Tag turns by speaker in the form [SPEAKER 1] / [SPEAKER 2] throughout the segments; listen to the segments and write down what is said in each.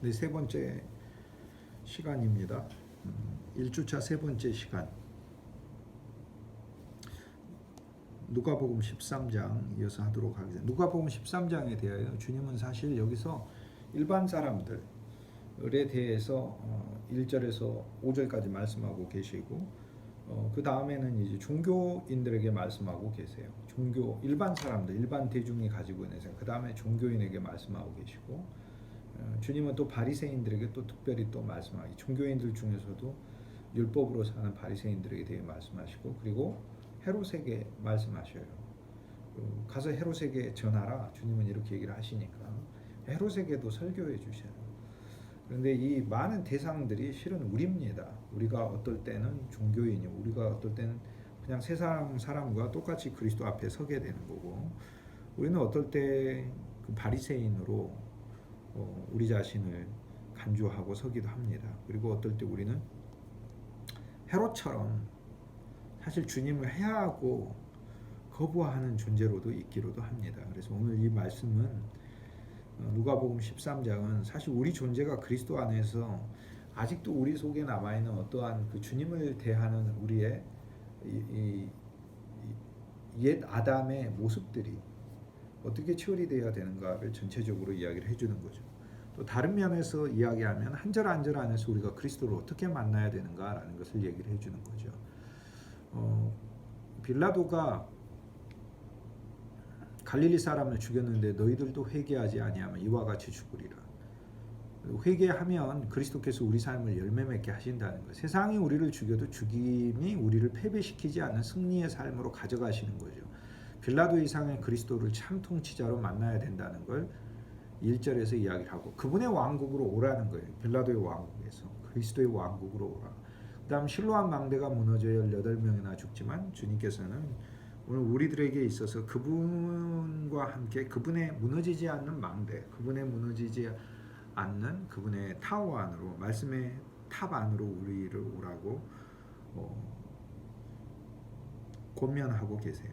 [SPEAKER 1] 네, 세 번째 시간입니다. 음, 1주차 세 번째 시간. 누가복음 13장 이어서 하도록 하겠습니다. 누가복음 13장에 대하여 주님은 사실 여기서 일반 사람들에 대해서 1절에서 5절까지 말씀하고 계시고 어, 그 다음에는 이제 종교인들에게 말씀하고 계세요. 종교 일반 사람들, 일반 대중이 가지고 있는 생각. 그 다음에 종교인에게 말씀하고 계시고 어, 주님은 또 바리새인들에게 또 특별히 또 말씀하기. 종교인들 중에서도 율법으로 사는 바리새인들에게 대해 말씀하시고 그리고 헤롯에게 말씀하셔요. 어, 가서 헤롯에게 전하라. 주님은 이렇게 얘기를 하시니까 헤롯에게도 설교해 주셔요. 그런데 이 많은 대상들이 실은 우리입니다. 우리가 어떨 때는 종교인이, 우리가 어떨 때는 그냥 세상 사람과 똑같이 그리스도 앞에 서게 되는 거고, 우리는 어떨 때 그 바리새인으로 어, 우리 자신을 간주하고 서기도 합니다. 그리고 어떨 때 우리는 헤롯처럼 사실 주님을 해하고 거부하는 존재로도 있기로도 합니다. 그래서 오늘 이 말씀은 어, 누가복음 13장은 사실 우리 존재가 그리스도 안에서 아직도 우리 속에 남아 있는 어떠한 그 주님을 대하는 우리의 이, 이, 이, 옛 아담의 모습들이 어떻게 처리되어야 되는가를 전체적으로 이야기를 해주는 거죠. 또 다른 면에서 이야기하면 한 절 한 절 안에서 우리가 그리스도를 어떻게 만나야 되는가라는 것을 얘기를 해주는 거죠. 어, 빌라도가 갈릴리 사람을 죽였는데 너희들도 회개하지 아니하면 이와 같이 죽으리라. 회개하면 그리스도께서 우리 삶을 열매 맺게 하신다는 것. 세상이 우리를 죽여도 죽임이 우리를 패배시키지 않는 승리의 삶으로 가져가시는 거죠. 빌라도 이상의 그리스도를 참 통치자로 만나야 된다는 걸 1절에서 이야기를 하고 그분의 왕국으로 오라는 거예요. 빌라도의 왕국에서 그리스도의 왕국으로 오라. 그다음 실로암 망대가 무너져 18명이나 죽지만 주님께서는 오늘 우리들에게 있어서 그분과 함께 그분의 무너지지 않는 망대, 그분의 무너지지 않는 그분의 타워 안으로 말씀의 탑 안으로 우리를 오라고 어, 권면하고 계세요.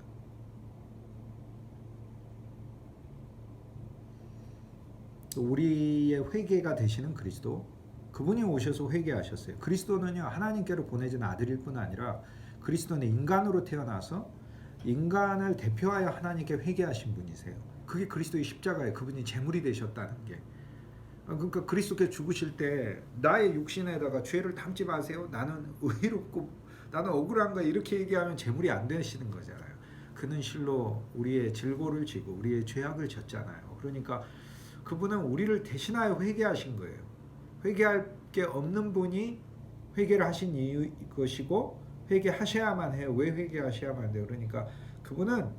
[SPEAKER 1] 또 우리의 회개가 되시는 그리스도 그분이 오셔서 회개하셨어요. 그리스도는요 하나님께로 보내진 아들일 뿐 아니라 그리스도는 인간으로 태어나서 인간을 대표하여 하나님께 회개하신 분이세요. 그게 그리스도의 십자가예요. 그분이 제물이 되셨다는 게. 그러니까 그리스도께 죽으실 때 나의 육신에다가 죄를 담지 마세요. 나는 의롭고 나는 억울한 거 이렇게 얘기하면 제물이 안 되시는 거잖아요. 그는 실로 우리의 질고를 지고 우리의 죄악을 졌잖아요. 그러니까 그분은 우리를 대신하여 회개하신 거예요. 회개할 게 없는 분이 회개를 하신 이유 것이고 회개하셔야만 해요. 왜 회개하셔야만 돼요? 그러니까 그분은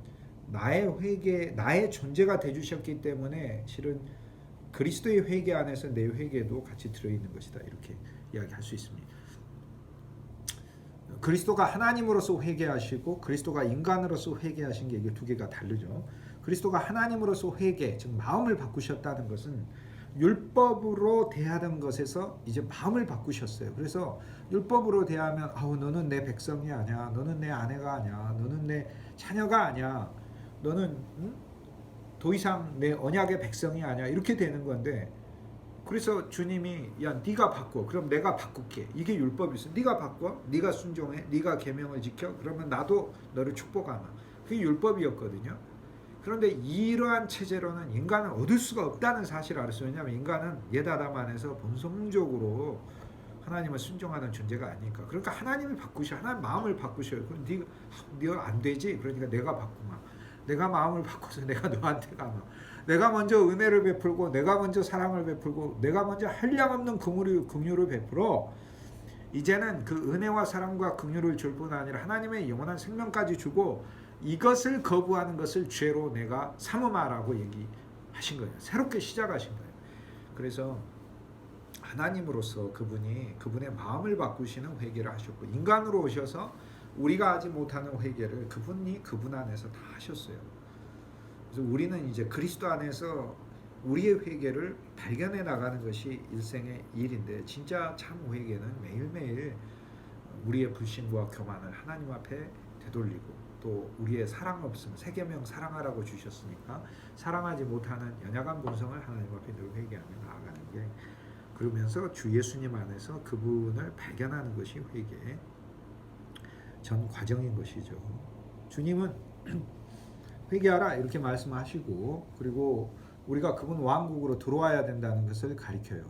[SPEAKER 1] 나의 회개, 나의 존재가 되주셨기 때문에 실은 그리스도의 회개 안에서 내 회개도 같이 들어 있는 것이다. 이렇게 이야기할 수 있습니다. 그리스도가 하나님으로서 회개하시고 그리스도가 인간으로서 회개하신 게 이게 두 개가 다르죠. 그리스도가 하나님으로서 회개, 즉 마음을 바꾸셨다는 것은 율법으로 대하던 것에서 이제 마음을 바꾸셨어요. 그래서 율법으로 대하면 아우 너는 내 백성이 아니야. 너는 내 아내가 아니야. 너는 내 자녀가 아니야. 너는 응? 더 이상 내 언약의 백성이 아니야. 이렇게 되는 건데 그래서 주님이 야 네가 바꿔. 그럼 내가 바꿀게. 이게 율법이었어. 네가 바꿔. 네가 순종해. 네가 계명을 지켜. 그러면 나도 너를 축복하마. 그게 율법이었거든요. 그런데 이러한 체제로는 인간은 얻을 수가 없다는 사실을 알았어요. 왜냐하면 인간은 예다담 안에서 본성적으로 하나님을 순종하는 존재가 아니니까. 그러니까 하나님이 바꾸셔. 하나님 마음을 바꾸셔요. 그럼 네가 네가 안 되지. 그러니까 내가 바꾸마. 내가 마음을 바꿔서 내가 너한테 가마. 내가 먼저 은혜를 베풀고 내가 먼저 사랑을 베풀고 내가 먼저 한량없는 긍휼을 긍휼을 베풀어 이제는 그 은혜와 사랑과 긍휼을 줄 뿐 아니라 하나님의 영원한 생명까지 주고 이것을 거부하는 것을 죄로 내가 삼음하라고 얘기하신 거예요. 새롭게 시작하신 거예요. 그래서 하나님으로서 그분이 그분의 마음을 바꾸시는 회개를 하셨고 인간으로 오셔서 우리가 하지 못하는 회개를 그분이 그분 안에서 다 하셨어요. 그래서 우리는 이제 그리스도 안에서 우리의 회개를 발견해 나가는 것이 일생의 일인데 진짜 참 회개는 매일매일 우리의 불신과 교만을 하나님 앞에 되돌리고 또 우리의 사랑 없음 세계명 사랑하라고 주셨으니까 사랑하지 못하는 연약한 본성을 하나님 앞에 늘 회개하며 나아가는 게 그러면서 주 예수님 안에서 그분을 발견하는 것이 회개 전 과정인 것이죠. 주님은 회개하라 이렇게 말씀하시고 그리고 우리가 그분 왕국으로 들어와야 된다는 것을 가리켜요.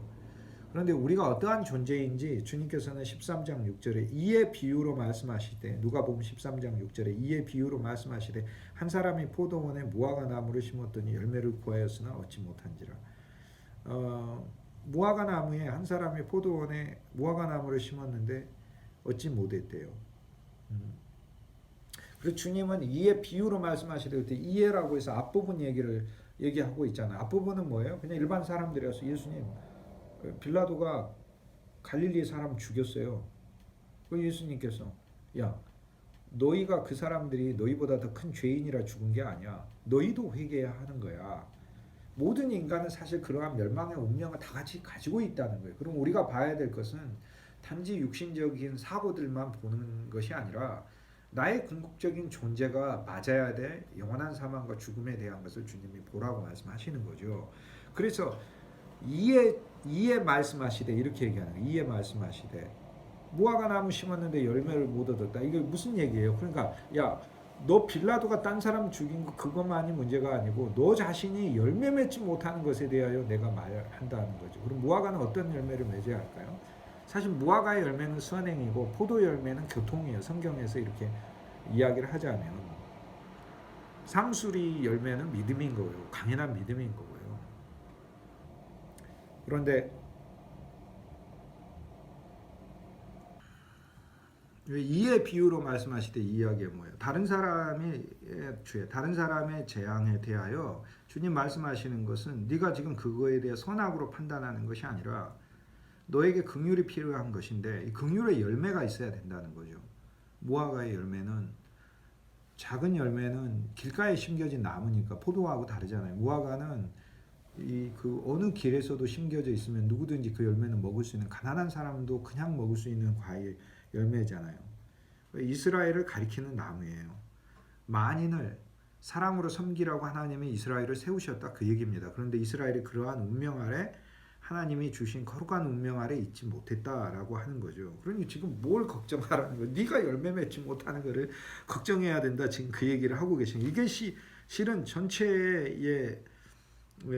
[SPEAKER 1] 그런데 우리가 어떠한 존재인지 주님께서는 13장 6절에 이의 비유로 말씀하시되 누가 보면 13장 6절에 이의 비유로 말씀하시되 한 사람이 포도원에 무화과 나무를 심었더니 열매를 구하였으나 얻지 못한지라. 어, 무화과 나무에 한 사람이 포도원에 무화과 나무를 심었는데 얻지 못했대요. 음. 그래서 주님은 이의 비유로 말씀하시되 이해라고 해서 앞부분 얘기를 얘기하고 있잖아요. 앞부분은 뭐예요? 그냥 일반 사람들이어서 예수님 그 빌라도가 갈릴리 사람 죽였어요. 그 예수님께서 야 너희가 그 사람들이 너희보다 더 큰 죄인이라 죽은 게 아니야. 너희도 회개해야 하는 거야. 모든 인간은 사실 그러한 멸망의 운명을 다 같이 가지고 있다는 거예요. 그럼 우리가 봐야 될 것은 단지 육신적인 사고들만 보는 것이 아니라 나의 궁극적인 존재가 맞아야 될 영원한 사망과 죽음에 대한 것을 주님이 보라고 말씀하시는 거죠. 그래서 이에 이에 말씀하시되 이렇게 얘기하는 거예요. 이에 말씀하시되 무화과 나무 심었는데 열매를 못 얻었다. 이게 무슨 얘기예요? 그러니까 야, 너 빌라도가 딴 사람 죽인 거 그것만이 문제가 아니고 너 자신이 열매 맺지 못하는 것에 대하여 내가 말한다는 거죠. 그럼 무화과는 어떤 열매를 맺어야 할까요? 사실 무화과의 열매는 선행이고 포도 열매는 교통이에요. 성경에서 이렇게 이야기를 하자면 상수리 열매는 믿음인 거예요. 강인한 믿음인 거고요. 그런데 이의 비유로 말씀하실 때 이야기가 뭐예요? 다른 사람의 죄, 다른 사람의 재앙에 대하여 주님 말씀하시는 것은 네가 지금 그거에 대해 선악으로 판단하는 것이 아니라 너에게 긍휼이 필요한 것인데 이 긍휼의 열매가 있어야 된다는 거죠. 무화과의 열매는 작은 열매는 길가에 심겨진 나무니까 포도하고 다르잖아요. 무화과는 이 그 어느 길에서도 심겨져 있으면 누구든지 그 열매는 먹을 수 있는 가난한 사람도 그냥 먹을 수 있는 과일 열매잖아요. 이스라엘을 가리키는 나무예요. 만인을 사랑으로 섬기라고 하나님이 이스라엘을 세우셨다 그 얘기입니다. 그런데 이스라엘이 그러한 운명 아래 하나님이 주신 거룩한 운명 아래 있지 못했다라고 하는 거죠. 그러니 지금 뭘 걱정하라는 거예요? 네가 열매 맺지 못하는 거를 걱정해야 된다. 지금 그 얘기를 하고 계신 이게 시, 실은 전체에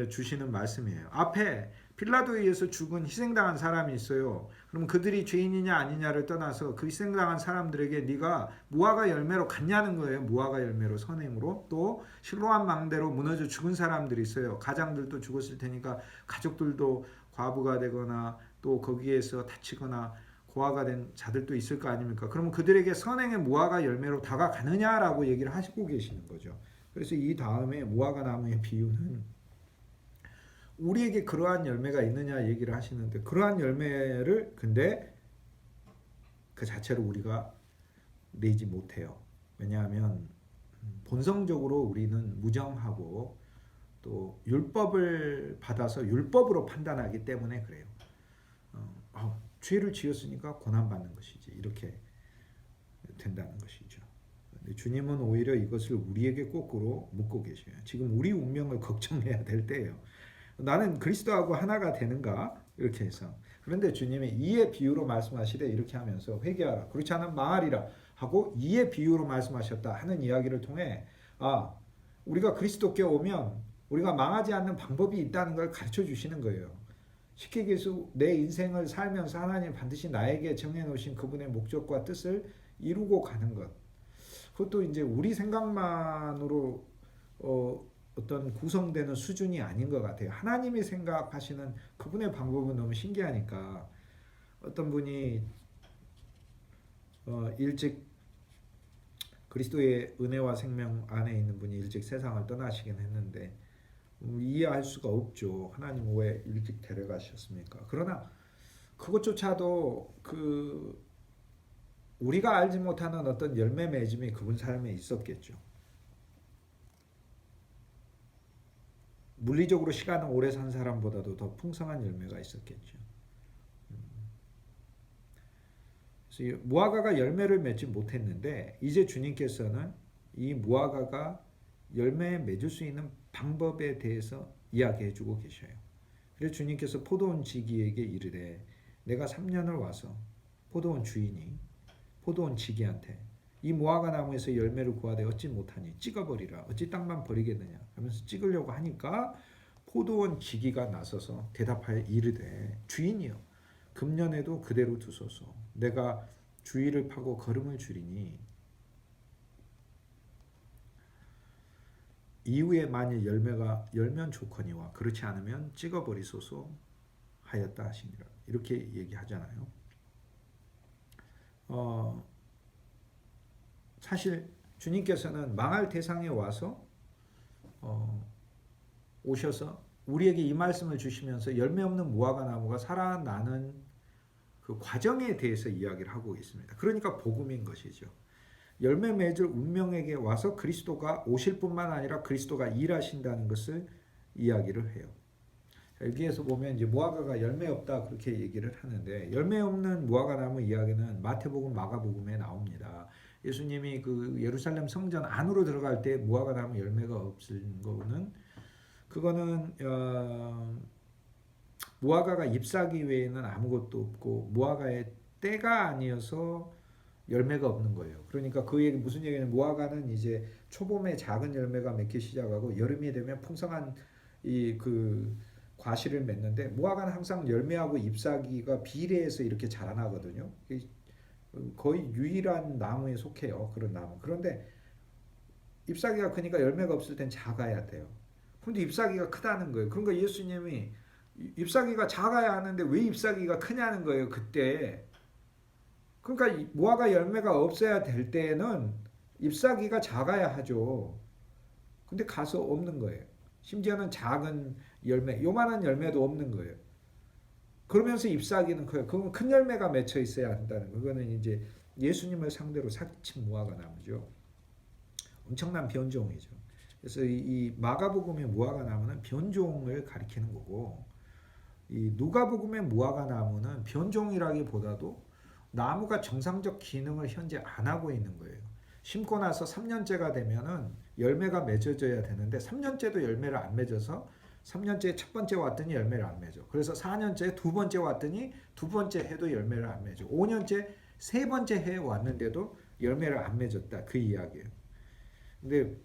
[SPEAKER 1] 주시는 말씀이에요. 앞에 필라도에 의해서 죽은 희생당한 사람이 있어요. 그럼 그들이 죄인이냐 아니냐를 떠나서 그 희생당한 사람들에게 네가 무화과 열매로 갔냐는 거예요. 무화과 열매로 선행으로 또 실로한 망대로 무너져 죽은 사람들이 있어요. 가장들도 죽었을 테니까 가족들도 과부가 되거나 또 거기에서 다치거나 고아가 된 자들도 있을 거 아닙니까? 그러면 그들에게 선행의 무화과 열매로 다가가느냐라고 얘기를 하시고 계시는 거죠. 그래서 이 다음에 무화과 나무의 비유는 우리에게 그러한 열매가 있느냐 얘기를 하시는데 그러한 열매를 근데 그 자체로 우리가 내지 못해요. 왜냐하면 본성적으로 우리는 무정하고 또 율법을 받아서 율법으로 판단하기 때문에 그래요. 어, 어, 죄를 지었으니까 고난 받는 것이지 이렇게 된다는 것이죠. 주님은 오히려 이것을 우리에게 거꾸로 묻고 계셔요. 지금 우리 운명을 걱정해야 될 때예요. 나는 그리스도하고 하나가 되는가 이렇게 해서 그런데 주님이 이의 비유로 말씀하시되 이렇게 하면서 회개하라 그렇지 않으면 망하리라 하고 이의 비유로 말씀하셨다 하는 이야기를 통해 아 우리가 그리스도께 오면 우리가 망하지 않는 방법이 있다는 걸 가르쳐 주시는 거예요. 쉽게 얘기해서 내 인생을 살면서 하나님 반드시 나에게 정해 놓으신 그분의 목적과 뜻을 이루고 가는 것. 그것도 이제 우리 생각만으로 어, 어떤 구성되는 수준이 아닌 것 같아요. 하나님이 생각하시는 그분의 방법은 너무 신기하니까 어떤 분이 어, 일찍 그리스도의 은혜와 생명 안에 있는 분이 일찍 세상을 떠나시긴 했는데 음, 이해할 수가 없죠. 하나님 왜 일찍 데려가셨습니까? 그러나 그것조차도 그 우리가 알지 못하는 어떤 열매 맺음이 그분 삶에 있었겠죠. 물리적으로 시간을 오래 산 사람보다도 더 풍성한 열매가 있었겠죠. 음. 그래서 무화과가 열매를 맺지 못했는데 이제 주님께서는 이 무화과가 열매 맺을 수 있는 방법에 대해서 이야기해 주고 계셔요. 그래서 주님께서 포도원 지기에게 이르되 내가 3년을 와서 포도원 주인이 포도원 지기한테 이 무화과 나무에서 열매를 구하되 얻지 못하니? 찍어버리라. 어찌 땅만 버리겠느냐? 하면서 찍으려고 하니까 포도원 지기가 나서서 대답하여 이르되 주인이여 금년에도 그대로 두소서. 내가 주위를 파고 걸음을 줄이니 이후에 만일 열매가 열면 좋거니와 그렇지 않으면 찍어버리소서 하였다 하시니라. 이렇게 얘기하잖아요. 어, 사실 주님께서는 망할 대상에 와서 어, 오셔서 우리에게 이 말씀을 주시면서 열매 없는 무화과 나무가 살아나는 그 과정에 대해서 이야기를 하고 있습니다. 그러니까 복음인 것이죠. 열매 맺을 운명에게 와서 그리스도가 오실 뿐만 아니라 그리스도가 일하신다는 것을 이야기를 해요. 여기에서 보면 이제 무화과가 열매 없다 그렇게 얘기를 하는데 열매 없는 무화과 나무 이야기는 마태복음, 마가복음에 나옵니다. 예수님이 그 예루살렘 성전 안으로 들어갈 때 무화과 나무 열매가 없을 거는 그거는 어, 무화과가 잎사귀 외에는 아무것도 없고 무화과의 때가 아니어서 열매가 없는 거예요. 그러니까 그 얘기 무슨 얘기냐면 무화과는 이제 초봄에 작은 열매가 맺기 시작하고 여름이 되면 풍성한 이 그 과실을 맺는데 무화과는 항상 열매하고 잎사귀가 비례해서 이렇게 자라나거든요. 거의 유일한 나무에 속해요. 그런 나무. 그런데 잎사귀가 크니까 열매가 없을 땐 작아야 돼요. 근데 잎사귀가 크다는 거예요. 그러니까 예수님이 잎사귀가 작아야 하는데 왜 잎사귀가 크냐는 거예요. 그때 그러니까 무화과 열매가 없어야 될 때는 잎사귀가 작아야 하죠. 근데 가서 없는 거예요. 심지어는 작은 열매, 요만한 열매도 없는 거예요. 그러면서 잎사귀는 커요. 그건 큰 열매가 맺혀 있어야 한다는 거. 그거는 이제 예수님을 상대로 사기친 무화과 나무죠. 엄청난 변종이죠. 그래서 이, 이 마가복음의 무화과 나무는 변종을 가리키는 거고, 이 누가복음의 무화과 나무는 변종이라기보다도 나무가 정상적 기능을 현재 안 하고 있는 거예요. 심고 나서 3년째가 되면은 열매가 맺어져야 되는데 3년째도 열매를 안 맺어서 3년째 첫 번째 왔더니 열매를 안 맺어. 그래서 4년째 두 번째 왔더니 두 번째 해도 열매를 안 맺어. 5년째 세 번째 해 왔는데도 열매를 안 맺었다. 그 이야기예요. 근데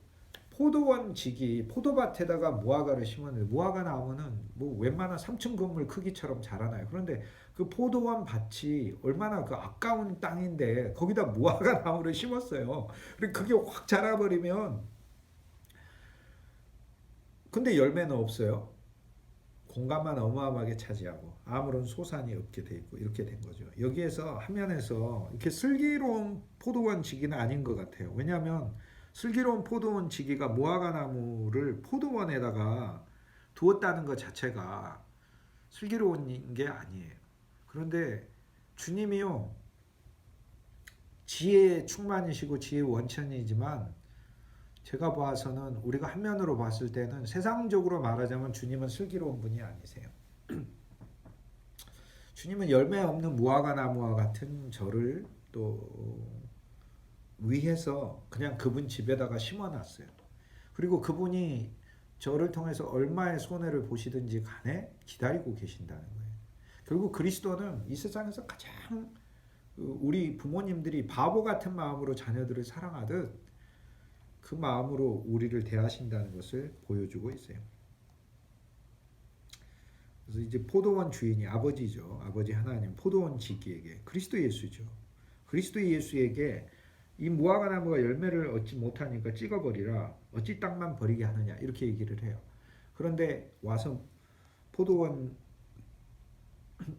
[SPEAKER 1] 포도원 지기 포도밭에다가 무화과를 심었는데 무화과 나무는 뭐 웬만한 3층 건물 크기처럼 자라나요. 그런데 그 포도원 밭이 얼마나 그 아까운 땅인데 거기다 무화과 나무를 심었어요. 그리고 그게 확 자라버리면 근데 열매는 없어요. 공간만 어마어마하게 차지하고 아무런 소산이 없게 돼 있고 이렇게 된 거죠. 여기에서 화면에서 이렇게 슬기로운 포도원 지기는 아닌 것 같아요. 왜냐하면 슬기로운 포도원 지기가 무화과 나무를 포도원에다가 두었다는 것 자체가 슬기로운 게 아니에요. 그런데 주님이요 지혜 충만이시고 지혜 원천이지만 제가 봐서는 우리가 한 면으로 봤을 때는 세상적으로 말하자면 주님은 슬기로운 분이 아니세요. 주님은 열매 없는 무화과 나무와 같은 저를 또 위해서 그냥 그분 집에다가 심어놨어요. 그리고 그분이 저를 통해서 얼마의 손해를 보시든지 간에 기다리고 계신다는 거예요. 결국 그리스도는 이 세상에서 가장 그 우리 부모님들이 바보 같은 마음으로 자녀들을 사랑하듯 그 마음으로 우리를 대하신다는 것을 보여주고 있어요. 그래서 이제 포도원 주인이 아버지죠. 아버지 하나님 포도원 지기에게 그리스도 예수죠. 그리스도 예수에게 이 무화과 나무가 열매를 얻지 못하니까 찍어버리라. 어찌 땅만 버리게 하느냐 이렇게 얘기를 해요. 그런데 와서 포도원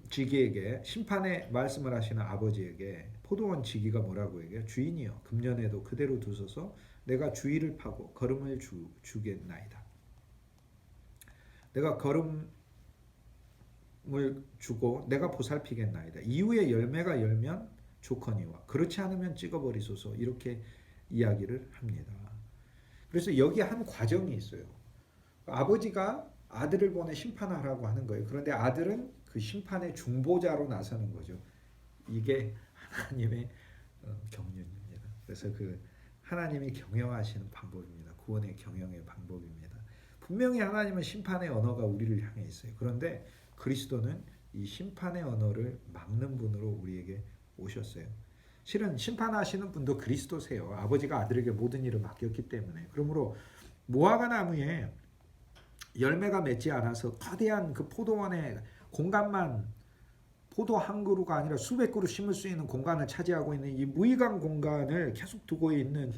[SPEAKER 1] 지기에게 심판의 말씀을 하시는 아버지에게 포도원 지기가 뭐라고 얘기해요? 주인이여 금년에도 그대로 두소서 내가 주의를 파고 걸음을 주, 주겠나이다. 내가 걸음을 주고 내가 보살피겠나이다. 이후에 열매가 열면 좋거니와 그렇지 않으면 찍어버리소서 이렇게 이야기를 합니다. 그래서 여기 한 과정이 있어요. 아버지가 아들을 보내 심판하라고 하는 거예요. 그런데 아들은 그 심판의 중보자로 나서는 거죠. 이게 하나님의 어, 경륜입니다. 그래서 그 하나님이 경영하시는 방법입니다. 구원의 경영의 방법입니다. 분명히 하나님은 심판의 언어가 우리를 향해 있어요. 그런데 그리스도는 이 심판의 언어를 막는 분으로 우리에게 오셨어요. 실은 심판하시는 분도 그리스도세요. 아버지가 아들에게 모든 일을 맡겼기 때문에. 그러므로 무화과 나무에 열매가 맺지 않아서 거대한 그 포도원의 공간만 포도 한 그루가 아니라 수백 그루 심을 수 있는 공간을 차지하고 있는 이 무의간 공간을 계속 두고 있는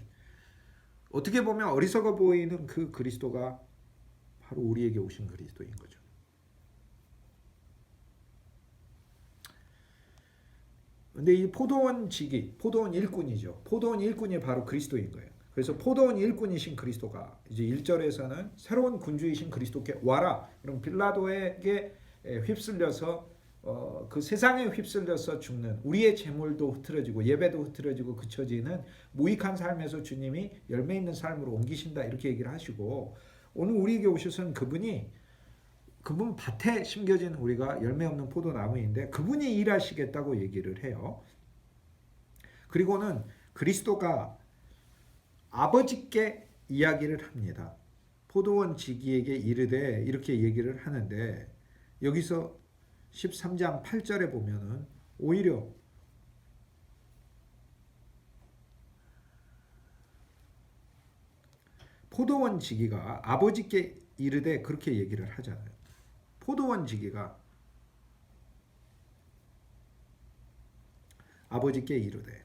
[SPEAKER 1] 어떻게 보면 어리석어 보이는 그 그리스도가 바로 우리에게 오신 그리스도인 거죠. 근데 이 포도원 직이 포도원 일꾼이죠. 포도원 일꾼이 바로 그리스도인 거예요. 그래서 포도원 일꾼이신 그리스도가 이제 1절에서는 새로운 군주이신 그리스도께 와라. 그럼 빌라도에게 휩쓸려서 어, 그 세상에 휩쓸려서 죽는 우리의 재물도 흐트러지고 예배도 흐트러지고 그쳐지는 무익한 삶에서 주님이 열매 있는 삶으로 옮기신다 이렇게 얘기를 하시고 오늘 우리에게 오셔서는 그분이 그분 밭에 심겨진 우리가 열매 없는 포도나무인데 그분이 일하시겠다고 얘기를 해요. 그리고는 그리스도가 아버지께 이야기를 합니다. 포도원 지기에게 이르되 이렇게 얘기를 하는데 여기서 13장 8절에 보면은 오히려 포도원 지기가 아버지께 이르되 그렇게 얘기를 하잖아요. 포도원 지기가 아버지께 이르되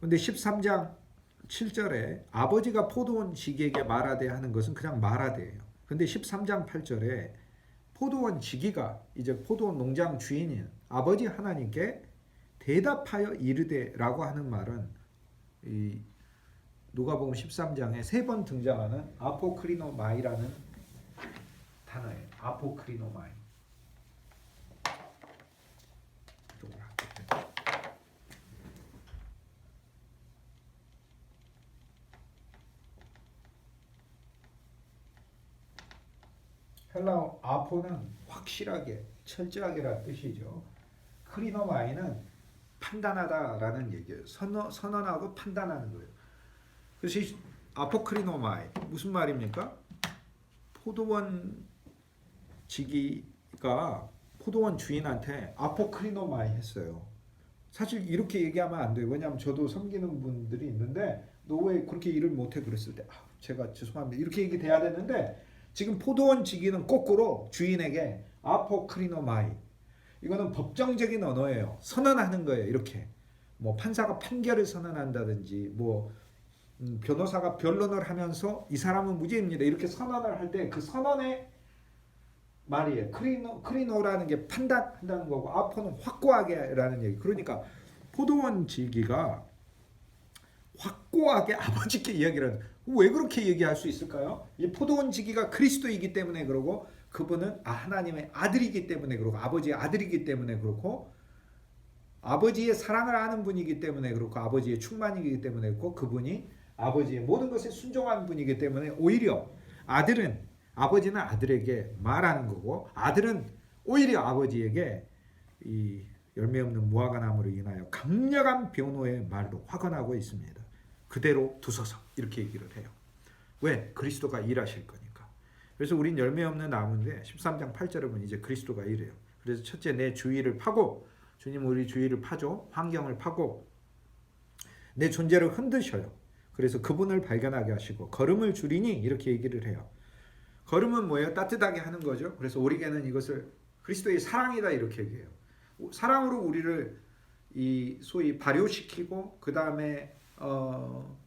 [SPEAKER 1] 근데 13장 7절에 아버지가 포도원 지기에게 말하되 하는 것은 그냥 말하되예요. 근데 13장 8절에 포도원 지기가 이제 포도원 농장 주인인 아버지 하나님께 대답하여 이르되라고 하는 말은 이 누가복음 13장에 세 번 등장하는 아포크리노마이라는 단어예요. 아포크리노마이. 이쪽으로 할게요. 헬라어 아포는 확실하게, 철저하게라 뜻이죠. 크리노마이는 판단하다라는 얘기예요. 선언, 선언하고 판단하는 거예요. 그래서 이 아포크리노마이 무슨 말입니까? 포도원 지기가 포도원 주인한테 아포크리노마이 했어요. 사실 이렇게 얘기하면 안 돼요. 왜냐하면 저도 섬기는 분들이 있는데 너 왜 그렇게 일을 못해 그랬을 때 아, 제가 죄송합니다. 이렇게 얘기 돼야 되는데 지금 포도원 지기는 거꾸로 주인에게 아포크리노마이 이거는 법정적인 언어예요. 선언하는 거예요. 이렇게 뭐 판사가 판결을 선언한다든지 뭐 음, 변호사가 변론을 하면서 이 사람은 무죄입니다. 이렇게 선언을 할 때 그 선언의 말이에요. 크리노 크리노라는 게 판단한다는 거고 아포는 확고하게라는 얘기. 그러니까 포도원 지기가 확고하게 아버지께 이야기를 하는. 왜 그렇게 얘기할 수 있을까요? 이 포도원 지기가 그리스도이기 때문에 그러고 그분은 아, 하나님의 아들이기 때문에 그렇고 아버지의 아들이기 때문에 그렇고 아버지의 사랑을 아는 분이기 때문에 그렇고 아버지의 충만이기 때문에 그렇고 그분이 아버지의 모든 것에 순종한 분이기 때문에 오히려 아들은 아버지는 아들에게 말하는 거고 아들은 오히려 아버지에게 이 열매 없는 무화과 나무로 인하여 강력한 변호의 말로 화관하고 있습니다. 그대로 두소서 이렇게 얘기를 해요. 왜? 그리스도가 일하실 거니까. 그래서 우린 열매 없는 나무인데 13장 8절에 보면 이제 그리스도가 이래요. 그래서 첫째 내 주위를 파고 주님 우리 주위를 파죠. 환경을 파고 내 존재를 흔드셔요. 그래서 그분을 발견하게 하시고 걸음을 줄이니 이렇게 얘기를 해요. 걸음은 뭐예요? 따뜻하게 하는 거죠. 그래서 오리게는 이것을 그리스도의 사랑이다 이렇게 얘기해요. 사랑으로 우리를 이 소위 발효시키고 그 다음에 어,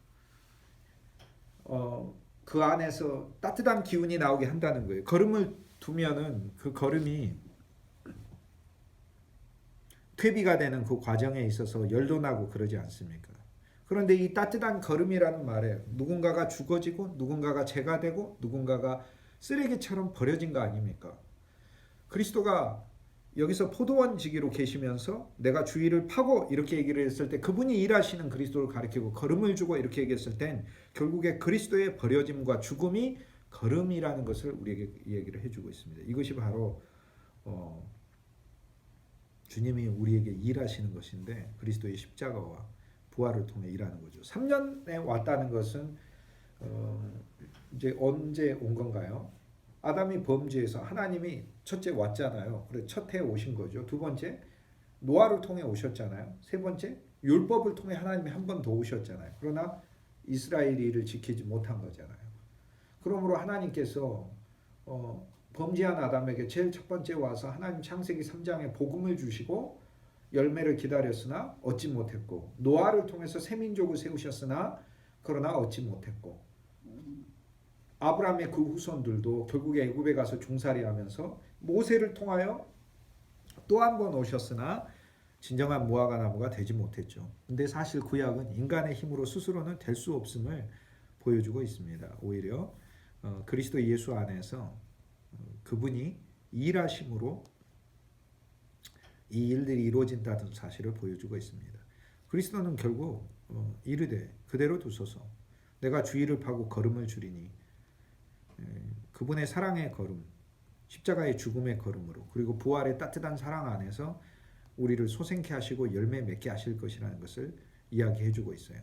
[SPEAKER 1] 어, 그 안에서 따뜻한 기운이 나오게 한다는 거예요. 걸음을 두면은 그 걸음이 퇴비가 되는 그 과정에 있어서 열도 나고 그러지 않습니까? 그런데 이 따뜻한 걸음이라는 말에 누군가가 죽어지고 누군가가 재가 되고 누군가가 쓰레기처럼 버려진 거 아닙니까? 그리스도가 여기서 포도원 지기로 계시면서 내가 주위를 파고 이렇게 얘기를 했을 때 그분이 일하시는 그리스도를 가리키고 걸음을 주고 이렇게 얘기했을 땐 결국에 그리스도의 버려짐과 죽음이 걸음이라는 것을 우리에게 얘기를 해주고 있습니다. 이것이 바로 어, 주님이 우리에게 일하시는 것인데 그리스도의 십자가와 부활을 통해 일하는 거죠. 3년에 왔다는 것은 어, 이제 언제 온 건가요? 아담이 범죄해서 하나님이 첫째 왔잖아요. 그래 첫해 오신 거죠. 두 번째 노아를 통해 오셨잖아요. 세 번째 율법을 통해 하나님이 한 번 더 오셨잖아요. 그러나 이스라엘이 이를 지키지 못한 거잖아요. 그러므로 하나님께서 어, 범죄한 아담에게 제일 첫 번째 와서 하나님 창세기 3장에 복음을 주시고 열매를 기다렸으나 얻지 못했고 노아를 통해서 새 민족을 세우셨으나 그러나 얻지 못했고 아브라함의 그 후손들도 결국에 애굽에 가서 종살이하면서 모세를 통하여 또 한 번 오셨으나 진정한 무화과 나무가 되지 못했죠. 근데 사실 구약은 인간의 힘으로 스스로는 될 수 없음을 보여주고 있습니다. 오히려 어, 그리스도 예수 안에서 어, 그분이 일하심으로 이 일들이 이루어진다는 사실을 보여주고 있습니다. 그리스도는 결국 어, 이르되 그대로 두소서 내가 주의를 파고 걸음을 줄이니 에, 그분의 사랑의 걸음 십자가의 죽음의 걸음으로 그리고 부활의 따뜻한 사랑 안에서 우리를 소생케 하시고 열매 맺게 하실 것이라는 것을 이야기해 주고 있어요.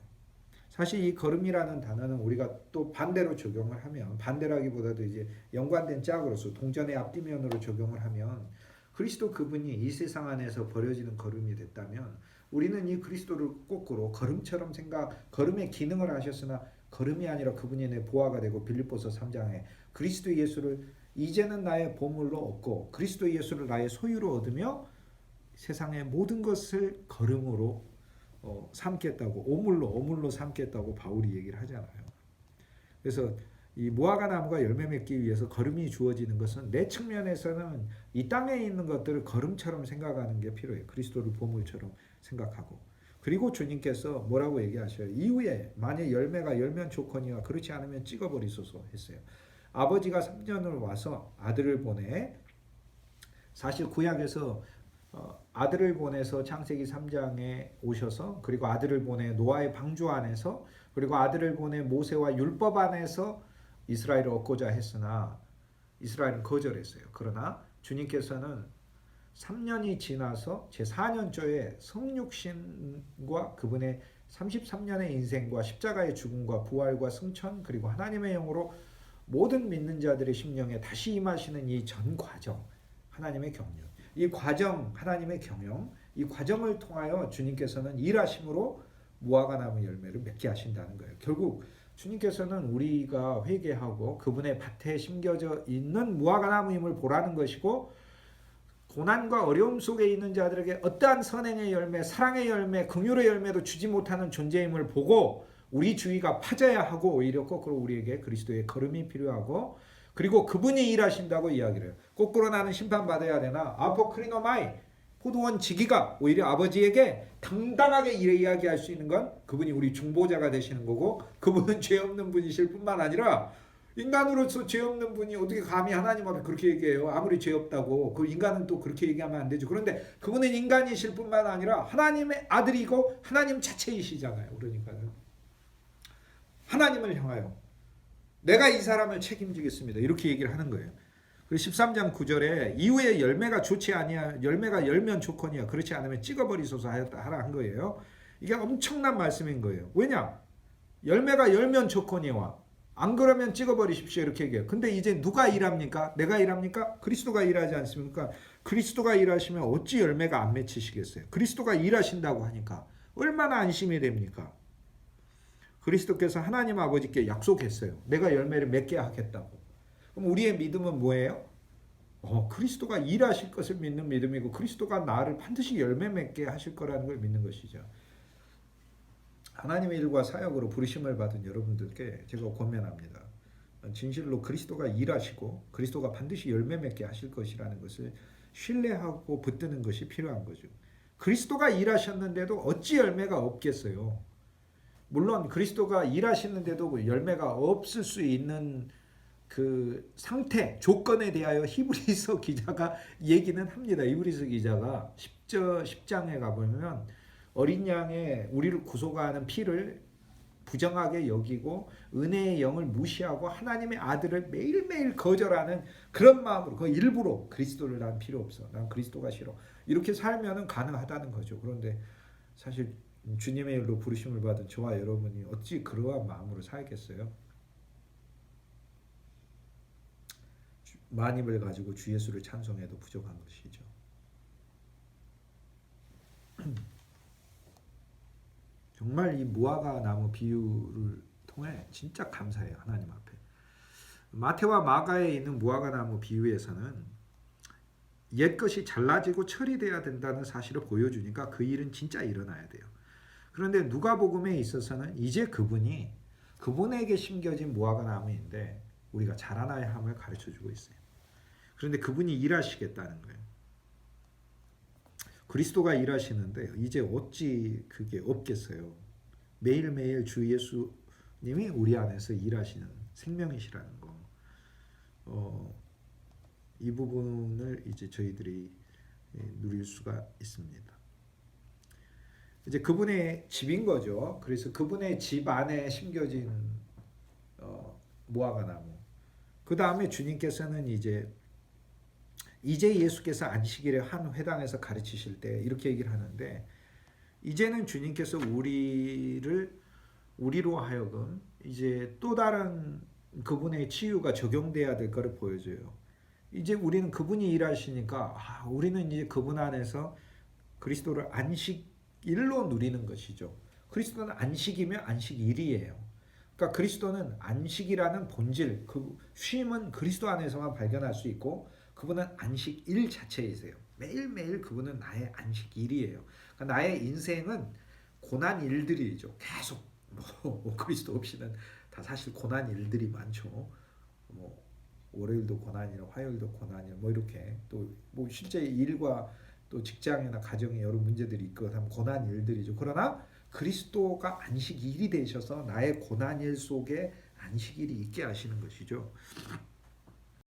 [SPEAKER 1] 사실 이 걸음이라는 단어는 우리가 또 반대로 적용을 하면 반대라기보다도 이제 연관된 짝으로서 동전의 앞뒤면으로 적용을 하면 그리스도 그분이 이 세상 안에서 버려지는 걸음이 됐다면 우리는 이 그리스도를 거꾸로 걸음처럼 생각 걸음의 기능을 하셨으나 걸음이 아니라 그분이 내 보화가 되고 빌립보서 3장에 그리스도 예수를 이제는 나의 보물로 얻고 그리스도 예수를 나의 소유로 얻으며 세상의 모든 것을 걸음으로 어, 삼겠다고 오물로 오물로 삼겠다고 바울이 얘기를 하잖아요. 그래서 이 무화과 나무가 열매 맺기 위해서 걸음이 주어지는 것은 내 측면에서는 이 땅에 있는 것들을 걸음처럼 생각하는 게 필요해요. 그리스도를 보물처럼 생각하고 그리고 주님께서 뭐라고 얘기하셔요? 이후에 만약 열매가 열면 좋거니와 그렇지 않으면 찍어버리소서 했어요. 아버지가 3년을 와서 아들을 보내 사실 구약에서 어, 아들을 보내서 창세기 3장에 오셔서 그리고 아들을 보내 노아의 방주 안에서 그리고 아들을 보내 모세와 율법 안에서 이스라엘을 얻고자 했으나 이스라엘은 거절했어요. 그러나 주님께서는 3년이 지나서 제 4년조에 성육신과 그분의 33년의 인생과 십자가의 죽음과 부활과 승천 그리고 하나님의 영으로 모든 믿는 자들의 심령에 다시 임하시는 이 전 과정 하나님의 경륜 이 과정 하나님의 경영 이 과정을 통하여 주님께서는 일하심으로 무화과 나무 열매를 맺게 하신다는 거예요. 결국 주님께서는 우리가 회개하고 그분의 밭에 심겨져 있는 무화과 나무임을 보라는 것이고 고난과 어려움 속에 있는 자들에게 어떠한 선행의 열매, 사랑의 열매, 긍휼의 열매도 주지 못하는 존재임을 보고 우리 주의가 파져야 하고 오히려 거꾸로 우리에게 그리스도의 걸음이 필요하고 그리고 그분이 일하신다고 이야기를 해요. 거꾸로 나는 심판받아야 되나? 아포크리노마이 포도원 지기가 오히려 아버지에게 당당하게 이야기할 수 있는 건 그분이 우리 중보자가 되시는 거고 그분은 죄 없는 분이실 뿐만 아니라 인간으로서 죄 없는 분이 어떻게 감히 하나님 앞에 그렇게 얘기해요? 아무리 죄 없다고 그 인간은 또 그렇게 얘기하면 안 되죠. 그런데 그분은 인간이실 뿐만 아니라 하나님의 아들이고 하나님 자체이시잖아요. 그러니까는 하나님을 향하여 내가 이 사람을 책임지겠습니다. 이렇게 얘기를 하는 거예요. 그리고 13장 9절에 이후에 열매가 좋지 아니야 열매가 열면 좋거니와 그렇지 않으면 찍어버리소서 하였다 하라 한 거예요. 이게 엄청난 말씀인 거예요. 왜냐? 열매가 열면 좋거니와 안 그러면 찍어버리십시오 이렇게 얘기해요. 근데 이제 누가 일합니까? 내가 일합니까? 그리스도가 일하지 않습니까? 그리스도가 일하시면 어찌 열매가 안 맺히시겠어요? 그리스도가 일하신다고 하니까 얼마나 안심이 됩니까? 그리스도께서 하나님 아버지께 약속했어요. 내가 열매를 맺게 하겠다고. 그럼 우리의 믿음은 뭐예요? 어, 그리스도가 일하실 것을 믿는 믿음이고 그리스도가 나를 반드시 열매 맺게 하실 거라는 걸 믿는 것이죠. 하나님의 일과 사역으로 부르심을 받은 여러분들께 제가 권면합니다. 진실로 그리스도가 일하시고 그리스도가 반드시 열매 맺게 하실 것이라는 것을 신뢰하고 붙드는 것이 필요한 거죠. 그리스도가 일하셨는데도 어찌 열매가 없겠어요? 물론 그리스도가 일하시는데도 열매가 없을 수 있는 그 상태 조건에 대하여 히브리서 기자가 얘기는 합니다. 히브리서 기자가 10절 10장에 가 보면 어린 양의 우리를 구속하는 피를 부정하게 여기고 은혜의 영을 무시하고 하나님의 아들을 매일매일 거절하는 그런 마음으로 그 일부러 그리스도를 난 필요 없어. 난 그리스도가 싫어. 이렇게 살면은 가능하다는 거죠. 그런데 사실 주님의 일로 부르심을 받은 저와 여러분이 어찌 그러한 마음으로 살겠어요? 주- 만입을 가지고 주 예수를 찬송해도 부족한 것이죠. 정말 이 무화과 나무 비유를 통해 진짜 감사해요 하나님 앞에. 마태와 마가에 있는 무화과 나무 비유에서는 옛 것이 잘라지고 처리돼야 된다는 사실을 보여주니까 그 일은 진짜 일어나야 돼요. 그런데 누가복음에 있어서는 이제 그분이 그분에게 심겨진 무화과 나무인데 우리가 자라나야 함을 가르쳐 주고 있어요. 그런데 그분이 일하시겠다는 거예요. 그리스도가 일하시는데 이제 어찌 그게 없겠어요. 매일매일 주 예수님이 우리 안에서 일하시는 생명이시라는 거. 어, 이 부분을 이제 저희들이 예, 누릴 수가 있습니다. 이제 그분의 집인 거죠. 그래서 그분의 집 안에 심겨진 어, 무화과 나무. 그 다음에 주님께서는 이제 이제 예수께서 안식일에 한 회당에서 가르치실 때 이렇게 얘기를 하는데 이제는 주님께서 우리를 우리로 하여금 이제 또 다른 그분의 치유가 적용돼야 될 거를 보여줘요. 이제 우리는 그분이 일하시니까 아, 우리는 이제 그분 안에서 그리스도를 안식 일로 누리는 것이죠. 그리스도는 안식이면 안식일이에요. 그러니까 그리스도는 안식이라는 본질, 그 쉼은 그리스도 안에서만 발견할 수 있고 그분은 안식일 자체이세요. 매일매일 그분은 나의 안식일이에요. 그러니까 나의 인생은 고난 일들이죠. 계속 뭐 그리스도 없이는 다 사실 고난 일들이 많죠. 뭐 월요일도 고난이라 화요일도 고난이라 뭐 이렇게 또 뭐 실제 일과 또 직장이나 가정에 여러 문제들이 있고 하면 고난 일들이죠. 그러나 그리스도가 안식일이 되셔서 나의 고난 일 속에 안식일이 있게 하시는 것이죠.